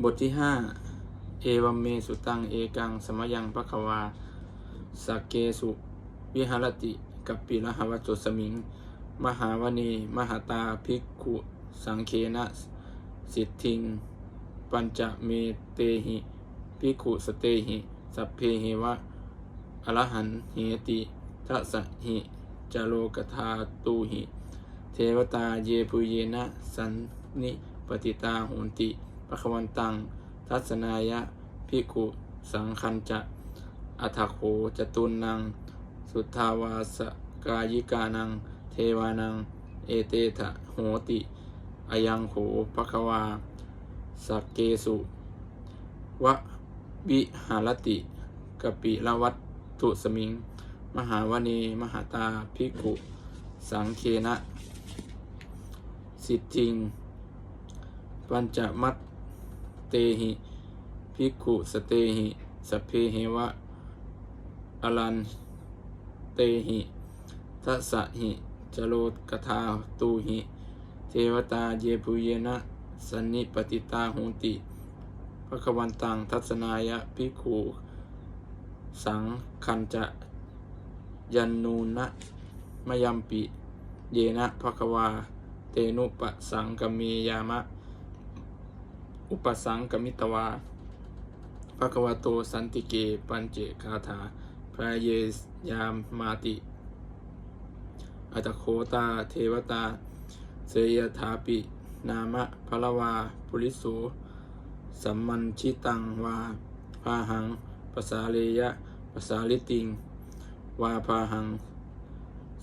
บทที่ห้าเอวัมเมสุตัง เอกัง สมยังปะควาสักเกสุวิหารติกัปปิละหวัจสมิง มหาวณี มหาตาภิกขุ สังเคนะ สิทธิง ปัญจเมเตหิภิกขุสเตหิ สัพเพเหวะอรหันเหติทัสหิจโลกธาตูหิ เทวตาเยปุเยนะ สันนิปติตาโหนติ ปะควันตัง ทัศนายะภิกุสังคัญจะอัฐโขจตุนนัง สุทาวาสกายิกานัง เทวานัง เอเตทะโหติอายังโขภควาสักเกสุวะวิหารติกปิละวัตถุสมิง มหาวณีมหาตาภิกขุสังเคนะ สิทธิง ปัญจมัต เตหิภิกขุสเตหิสพเพเหวะอลันเตหิทัสสะหิจโรกทาตูหิเทวตาเยปุเยนะสันนิปติตาหนติพระควันตังทัศนายะภิกขุสังคันจะยันนูนะมยัมปิ เยนะภควา เตนุปสังกมียามะ อุปสังกมิตวาภควโตสันติเก ปัญเจคาถาพระเยสยามมาติ อัตโคตา เทวตา เสยถาปิ นามะพลวา ปุริโสสัมมันชิตังวาพาหังปสาเลยะปสาลิติง วาพาหัง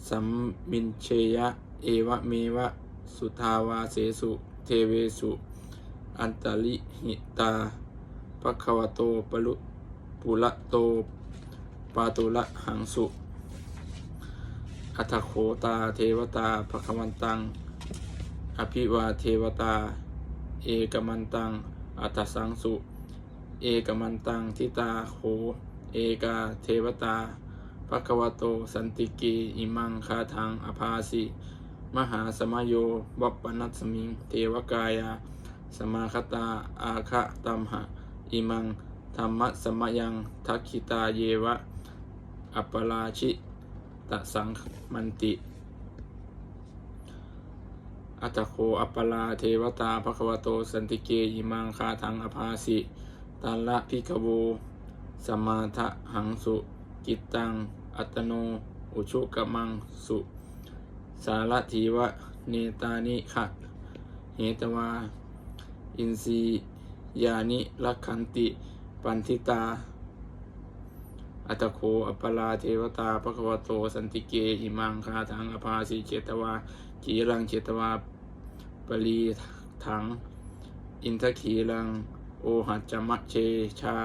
สัมมินเชยะ เอวะเมวะ สุทาวาเสสุ เทเวสุ อันตลิหิตาภควโตปลุปุระโตปาตุละหังสุอัตโขตาเทวตาภควันตัง อภิวาเทวตา เอกมันตัง อัตสังสุ เอกมันตังทิตาโข เอกาเทวตาภควโตสันติกีอิมังคาทังอภาสิ มหาสมโยวัปปนัสสมิง เทวกายา สมาคตาอาคะตัมหะอิมังธรรมะสมยังทักขิตาเยวะ อัปปราชิตสังมันติ อัตโคอัปปลาเทวตาภควโตสันติเกอิมังคาทังอภาสิตัลละพิกโวสมาทะหังสุกิตตัง อัตโน อุชุกมังสุ สารถีวะ เนตานิขะเหตวา อินสียานิลักขันติ ปันทิตา อัตโคอัปปลาเทวตาภควโต สันติเกอิมังคาทังอภาสิเจตวาขีรังเจตวาปรีถัง อินทขีรัง โอหัจจมะเชชา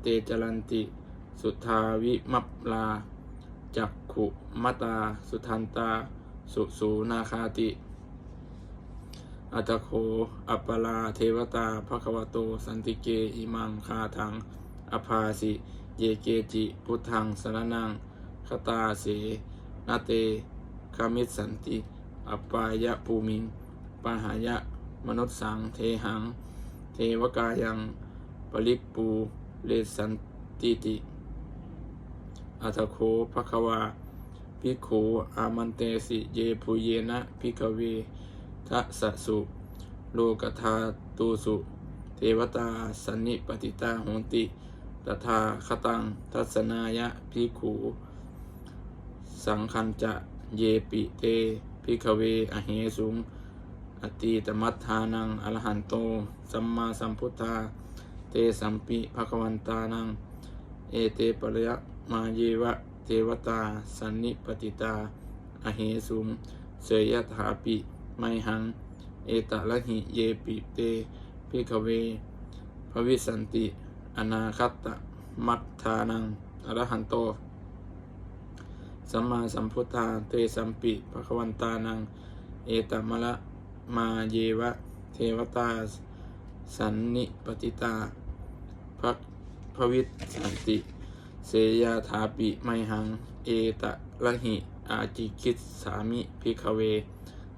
เตจรันติ สุทาวิมัปลาจักขุมตา สุทันตา สุสูนาคาติ อัตโค อัปปลาเทวตาภควโต สันติเก อิมังคาทัง อภาสิ เยเกจิ พุทธังสรนังคตาเสนาเตคามิสันติ อัปปายะภูมิงปาหายะ มนุษย์สัง เทหัง เทวกายัง ปริปูเลสันติติ อัตโคภควาภิกขุอามันเตสิ เยภูเยนะภิกเว ทัสะสุโลกธาตูสุ เทวตาสันนิปติตาโหติตถาคตัง ทัศนายะภิขุสังคันจะเยปิเตภิกเวอเหสุง อตีตมัฏฐานังอรหันโต สัมมาสัมพุทธา เตสัมปิภควันตานัง เอเตปรยะมาเยวะ เทวตา สันนิปติตา อเหสุงเสยยถาปิ ไมหัง เอตะละหิเยปิเตภิกเวภวิสันติ อนาคัตตมัฏฐานังอรหันโต สัมมาสัมพุทธาเตสัมปิภควันตานัง เอตมะละมาเยวะ เทวตา สันนิปติตาภพวิสันติ เสยาถาปิไมหัง เอตะละหิ อาจิคิดสามิพิกเว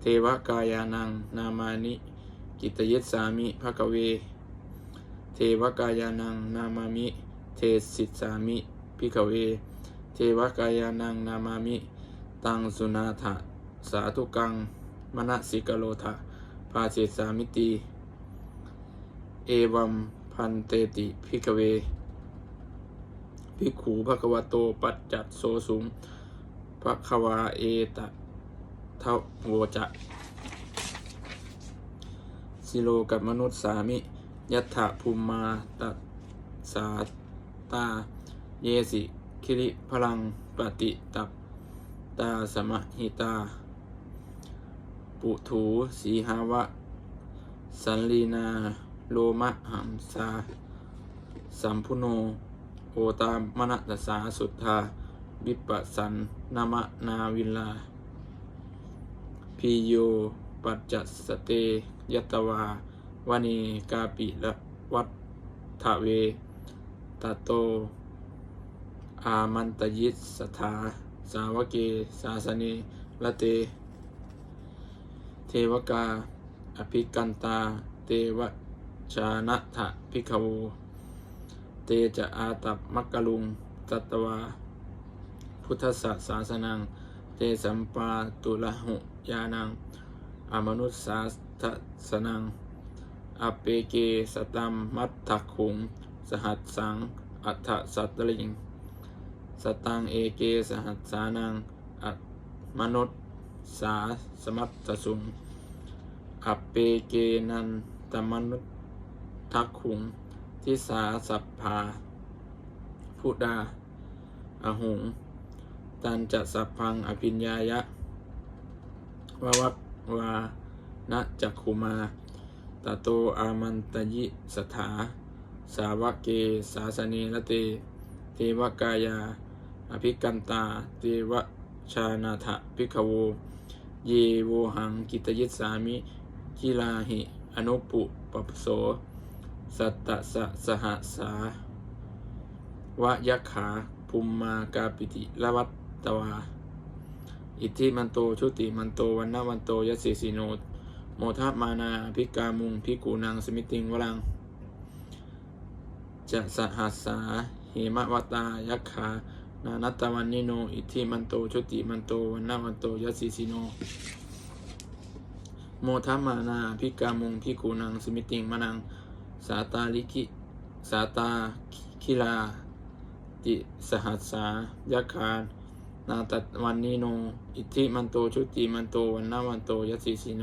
เทวกายานัง นามานิ กิตยิสสามิภกเว เทวกายานัง นามามิ เทสิสามิพิกเว เทวกายานัง นามามิ ตังสุนาถะสาธุกัง มณสิกโลทะภาเสสามิติเอวัมพันเตติพิกเวภิกขูภควโตปัจจัตโสสุงภควาเอตะ เทโวจะสิโลกับมนุษย์สามิ ยัตถะภูมมาตัสาตา เยสิคิริพลังปฏิตับตาสมหิตา ปุถูสีหาวะ สันลีนาโลมะหัมสา สัมพุโน โอตามมณตสาสุทธา วิปัสสันนามนาวิลา พิโยปัจจัสเตยตวาวานีกาปิละวัฏทะเวตโต อามันตยิสสถา สาวเกสาสเนละเต เทวกา อภิกันตา เตวชานะทะพิกขโวเตจะอาตับมักกะลุงจัตวา พุทธศาสาสนัง เตสัมปาตุละหุ ยานัง อมนุษสาทสนัง อเปเกสตัมมัตถักขุง สหัสสัง อัฏฐสัตตลิง สตังเอเกสหัสสานัง อมนุษสาสมัตตสุง อเปเกนันตมนุษทักขุง ทิสาสัพพาพุดา อหุง ตันจะสัพพังอภิญญายะ ววักวานะจักขุมาตโตอามันตยิสถา สาวเกสาสเนละเต เทวกายา อภิกันตา เทวชานาถพิกโว เยโวหังกิตยิสามิกิลาหิอนุปุปปโส สัตตะสะสหสาวะยักขาภูมมากาปิติละวัตตวา อิทธิมันโตชุติมันโตวันนาวันโตยสสิสีโนโมทะมานาภิกามุงภิกูนางสมิติงวรัง จะสหัสสาเหมวตายักขานานัตตวันนิโน อิทธิมันโตชุติมันโตวันนาวันโตยสสิสีโน โมทะมานาภิกามุงภิกูนางสมิติงมนัง สาตาลิกิสาตาคิลาติสหัสสายักขาน นาตวันนิโน อิทธิมันโตชุติมันโตวันนาวันโตยัสสิสีโน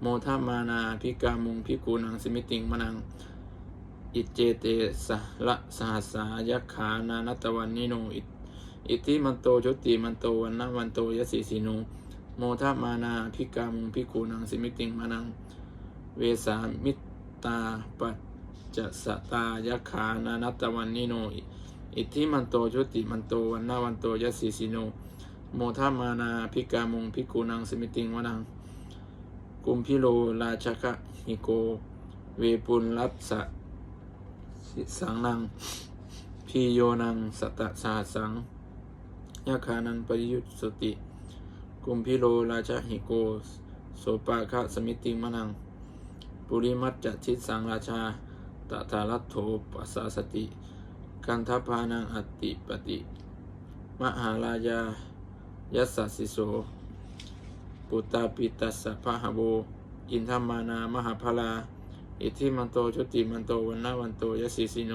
โมทามานาพิกามุงพิกูนังสมิติงมนัง อิเจเตสะละสหัสายัขานานัตวันนิโนอิอิทธิมันโตชุติมันโตวันนาวันโตยัสสิสีโน โมทามานาพิกามุงพิกูนังสมิติงมนัง เวสามิตาปัจจะสตายัขานานัตวันนิโน อิทธิมันโตชุติมันโตวันนาวันโตยัสสิสิโน โมทามานาพิกามุงพิกูนังสมิติงวนัง กุมพิโลราชกะหิโก เวปุลรัสสะสิสังนัง พีโยนังสตะสาสังยาคานังปริยุตสติ กุมพิโลราชหิโก โสปาคะสมิติงมนัง ปุริมัจจทิสังราชาตถาลัตโถปัสสาสติ กันทพานังอตติปติ มหาลายายัสสสิโส ปุตตาปิตัสสะพะหโบ อินทมานามหาพลา อิทธิมันโตชุติมันโตวันนาวันโตยสสิสิโน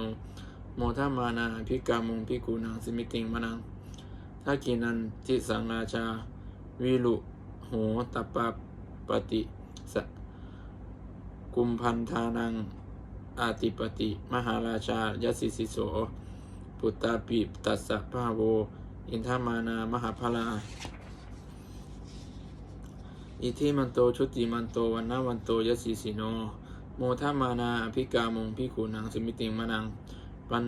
โมทามานาพิกามุงพิกูนังสมิติงมนังทักกินันทิสังราชา วิลุโหตปาปติสกุมพันธานัง อาติปติ มหาราชายสิสิโส ปุตตาปิตัสสะพะโว อินทามานามหาพลาอิทิมันโตชุติมันโตวันนาวันโตยัสิสิโน โมทามานาอภิกามงพิคูนังสมิติงมนัง ปัน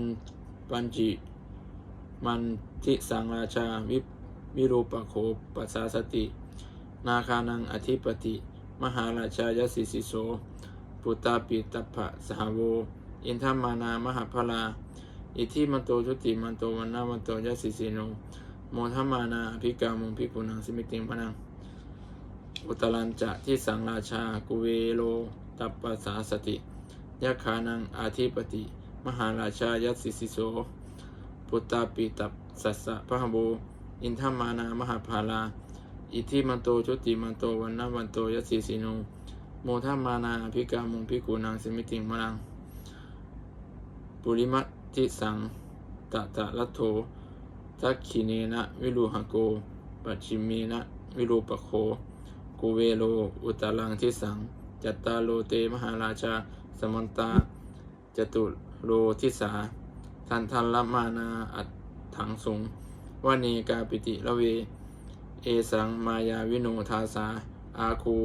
ปัญจิมันทิสังราชาวิวิรูปโคปัสสาสติ นาคานังอธิปติ มหาราชายสสิสิโส ปุตตาปิตปะสหโว อินทามานามหาพลา อิทิมันโตชุติมันโตวันนาวันโตยัสสิสิโนโมทมานาอภิกามุงพิกุนังสิมิติงพนัง อุตรันจะที่สังราชากุเวโลตัปปสาสติยักขานังอาทิปติ มหาราชายัสสิสิโสพุตตาปิตับสัสสะพะหโบอินทามานามหาภาลา อิทิมันโตชุติมันโตวันนาวันโตยัสสิสิโน โมทัมมานาภิกามุงภิกูนางสมิติงมนัง ปุริมัติสังตะตะรัตโถทักขิเนนะวิรูหโกปัจฉิเมนะวิรูปโคกุเวโล อุตตรังทิสัง จัตตาโลเตมหาราชา สมันตา จตุโลทิสา ทันทันละมานาอัตถังสงวานีกาปิติละเว เอสังมายาวิโนทาสา อาคู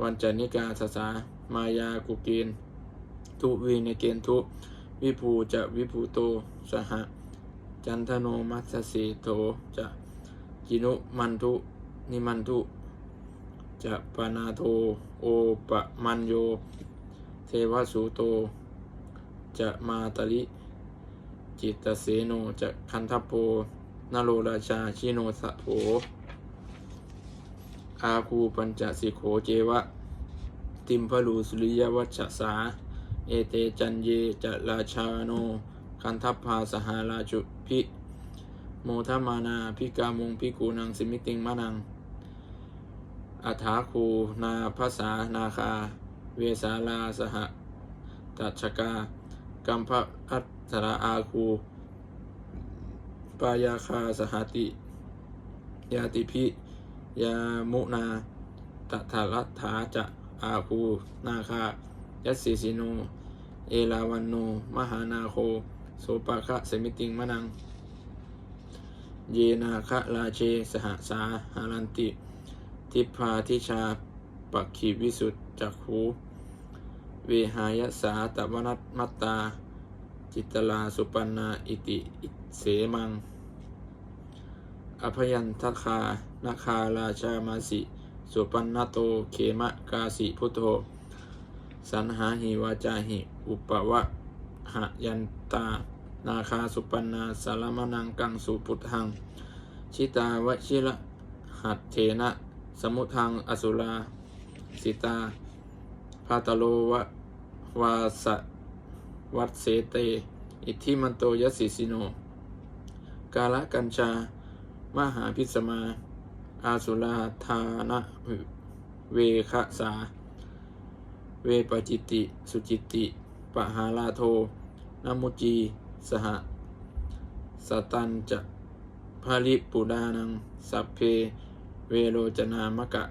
วันจนิกาสสามายากุเกนทุวีในเกณทุวิภูจะวิภูโตสหจันทโนมัสสสีโตจะกินุมันทุนิมันทุจะปนาโทโอปะมันโย เทวสูโต จะมาตลิ จิตตเสโนจะคันทัพโพนโรราชาชิโนสะโผอาคูปัญจสิโขเจวะ ติมพลูสุริยวัชสา เอเตจันเยจราชาโน คันทัพพาสหาราชุพิโมทมานาพิกามุงพิกูนังสิมิติงมานังอัฐาคูนาภาษานาคา เวสาลาสหตัชกา กัมพะอัตสราอาคู ปายาคาสหติ ยาติพิ ยามุนาตถารัตถาจะอาคูนาคายัสสิสิโน เอลาวันโน มหานาโคโสปะคะเสมิติงมะนัง เยนาคะราเชสหสาหารันติ ทิพาทิชาปักขีวิสุทธจักขูเวหายสาตวนัตมัตตา จิตลาสุปันนาอิติอิเสมัง อภยันทคา นาคาราชามาสิ สุปันนโตเขมะกาสิพุทโธ สันหาหิวาจาหิ อุปวะหะยันตา นาคาสุปันนาสารมนังกังสุพุทธัง ชิตาวชิระหัตเถนะ สมุทังอสุรา สิตาพาตโลวะวาสะวัดเสเต อิทธิมันโตยสิสิโน กาละกัญชามหาพิสมา อาสุราธานะเวคะสา เวปจิติ สุจิติปหาลาโทนมุจีสหสตันจะภาริปุดานัง สัพเพ เวโรจนามกะ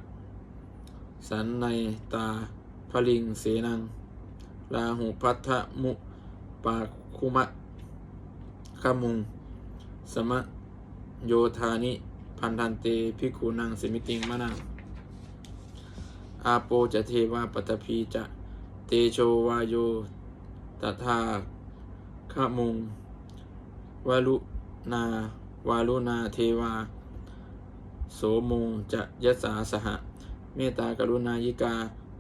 สันในตาพลิงเสนังลาหูพัทธมุปาคุมะขมุง สมะโยธานิ พันธันเตพิคูนังสมิติงมะนังอาโปจะเทวาปัตตพีจะเตโชวาโยตถาขมุงวาลุนาวาลุนาเทวา โสมุงจะยสาสหะ เมตตากรุณายิกา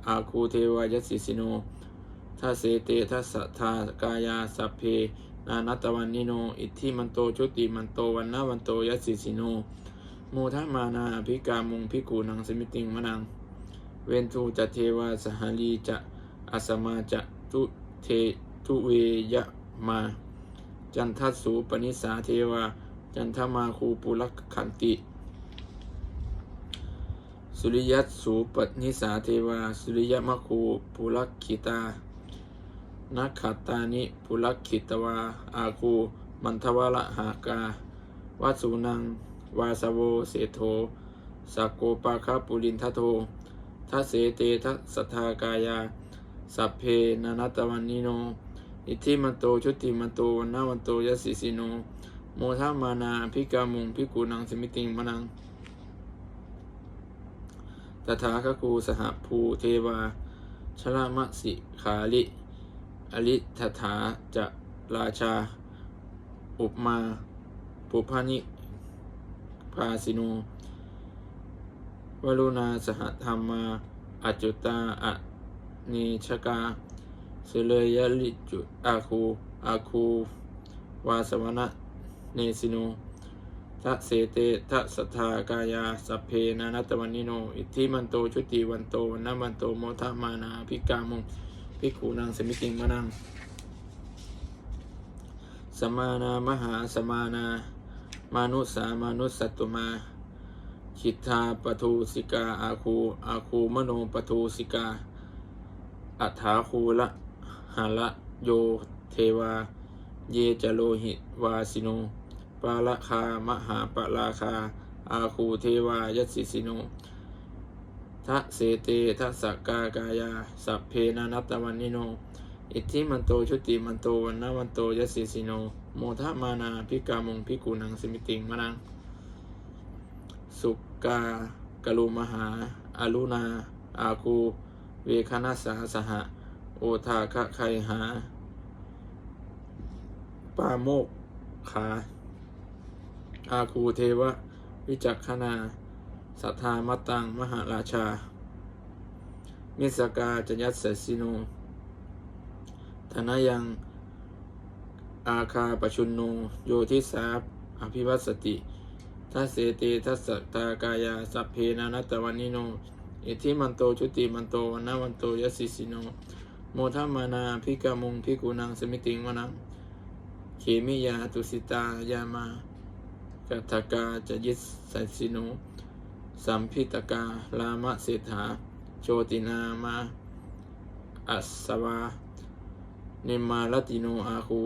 อาคูเทวายสิสิโนทัเสเตทัสสทากายาสัพเพ นานัตวันนิโน อิทธิมันโตชุติมันโตวันนาวันโตยสิสิโน โมทมานาภิกามุงภิกูนังสมิติงมะนัง เวนทูจะเทวาสหาลีจะอัสมาจะทุเททุเวยะมา จันทัสสูปนิสาเทวา จันทมาคูปุลกขันติ สุริยัตสูปนิสาเทวา สุริยมคูปุลกขิตานักขัตตานิปุลกขิตวา อาคูมันทวะละหากาวัสุนัง วาสโวเสโทสักโกปาคาปุรินทโททัเสเตทัสทากายา สัพเพนานัตวันนิโน อิทิมันโตชุติมันโตวันนาวันโตยสิสิโน โมทามานาพิกามุงพิกูนังสมิติงมนังตถาคคูสหภูเทวา ชลามะสิขาลิอลิทถาจะราชา อุปมาปุพานิ พาสิโน วรุณาสหธรรมาอจจุตาอะนิชกาสุเลยลิจุอาคูอาคูวาสวนะเนสิโนทัเสเตทัสทากายาสัพเพนานัตวันนิโน อิทธิมันโตชุติวันโตวันนมันโตโมทะมานาภิกามุงภิกขุนังสมิติงมะนังสมานา มหาสมานา มานุสามานุสัตตุมาชิตธาปทูสิกาอาคูอาคูมโนปทูสิกา อัฏฐาคูละหาละโยเทวา เยจโลหิตวาสิโนปาละคามหาปลาคา อาคูเทวายัสิสิโนทะเสเตทะสกกากายา สัพเพนานัตตวันนิโน อิทธิมันโตชุติมันโตวันนาวันโตยัสสิสิโน โมทะมานาพิกามงพิกูนังสมิติงมะนัง สุกากะลุมหาอารุณาอาคูเวคณสาสหะ โอทาคะไคหา ปาโมกขา อาคูเทวะ วิจักขณาสัทธามตัง มหาราชา มิสกาจยัสสสิโน ธนายัง อาคาปชุนโนโยทิสาอภิวัสติทัสเสเตทัสสตากายาสัพเพนานัตวันนิโน อิทิมันโตชุติมันโตวันนาวันโตยสิสิโน โมทัมมานาพิกามุงพิกุนังสมิติงวนังเขมิยาตุสิตายามากัตกาจะยิสสัสสิโนสัมพิตกาลามะเศรษฐาโชตินามาอัสวา นมาลติโนอาคู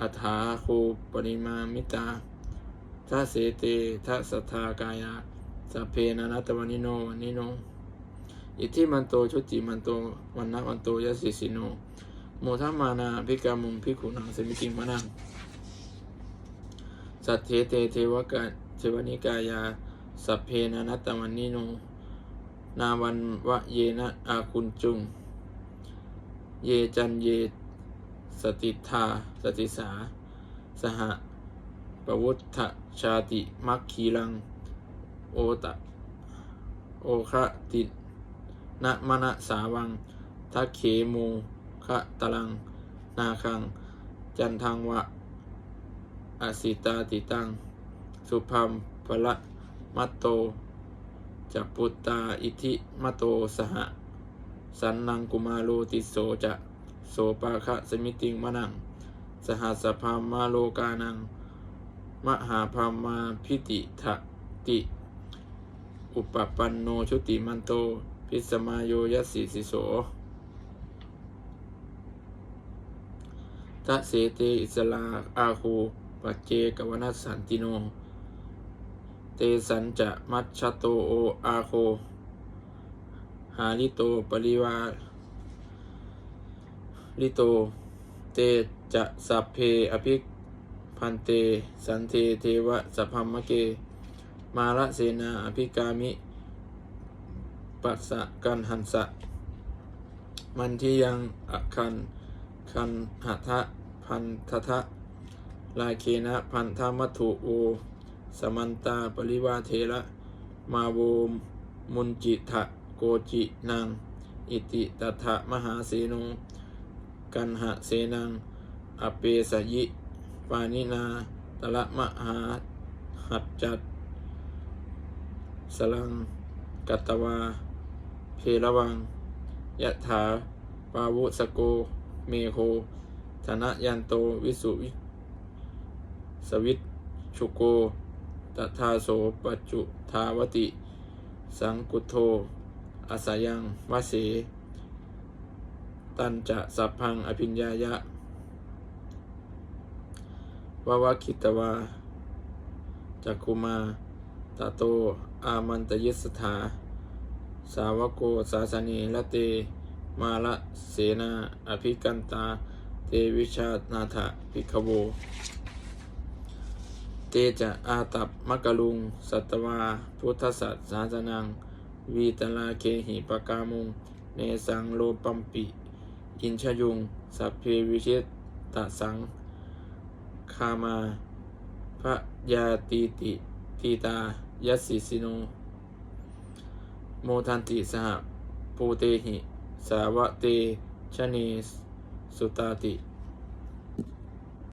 อัฐาคูปริมามิตาทัเสเตทัสทธากายาสัพเพนานัตตวันิโนวันิโน อิทธิมันโตชุติมันโตวันนะวันโตยัสสิสิโนโมทัมมานาพิกามุงพิขุนังสมิติมะนังสัทเทเตเทวกะเทวนิกายาสัพเพนานัตตวันนิโน นาวันวะเยนะอาคุณจุง เยจันเย สติธาสติสา สหปวุฒชาติมัคคีลัง โอตะ โอคะตินะมณสาวังทักเขโมคะตะลัง นาคัง จันทังวะ อสิตาติตัง สุพัมพละมัตโตจัปุตตา อิทิมัตโตสหะ สันนังกุมาโลติโสจะโสปาคะสมิติงมะนัง สหัสพามมาโลกานัง มหาพามาพิติทะติ อุปปันโนชุติมันโต พิสมาโยยัสสิสิโสทะเสเตอิสลาอาคูปัจเจกวนัสสันติโน เตสันจะมัชชโตโออาโคาลิโตปริวาลิโต เตจะสัพเพอภิพันเต สันเทเทวะสัพพมเก มาละเสนาอภิกามิปัสสะกันหันสะ มันที่ยังอคันคันหัทะพันททะลาเคนะพันธมัตถุโอ สมันตาปริวาเทระ มาโวมุนจิทะ โกจินางอิติตถะมหาเสโนกันหะเสนัง อเปสยิปานินาตละมหาหัดจัด สลัง กัตตวา เพรวังยะถาปาวุสโก เมโคธนยันโตวิสุวิสวิตชุโกตถาโสปัจจุทาวติ สังกุโท อาสายังวเสตันจะสัพพังอภิญญายะวาวาคิตวาจักคุมาตาโต อามันตยิสถา สาวโกสาสนีละเต มาละเสนา อภิกันตา เตวิชานาถภิกขโว เตจะอาตับมักกะลุง สัตวา พุทธสัตสาสนัง วีตลาเคหิปกามุง เนสังโลปัมปิ อินชยุง สัพเพวิเชตตสัง คามาพระยาตีติตีตายัสสิสิโน โมทันติสหปูเตหิ สาวะเตชะเนสุตาติ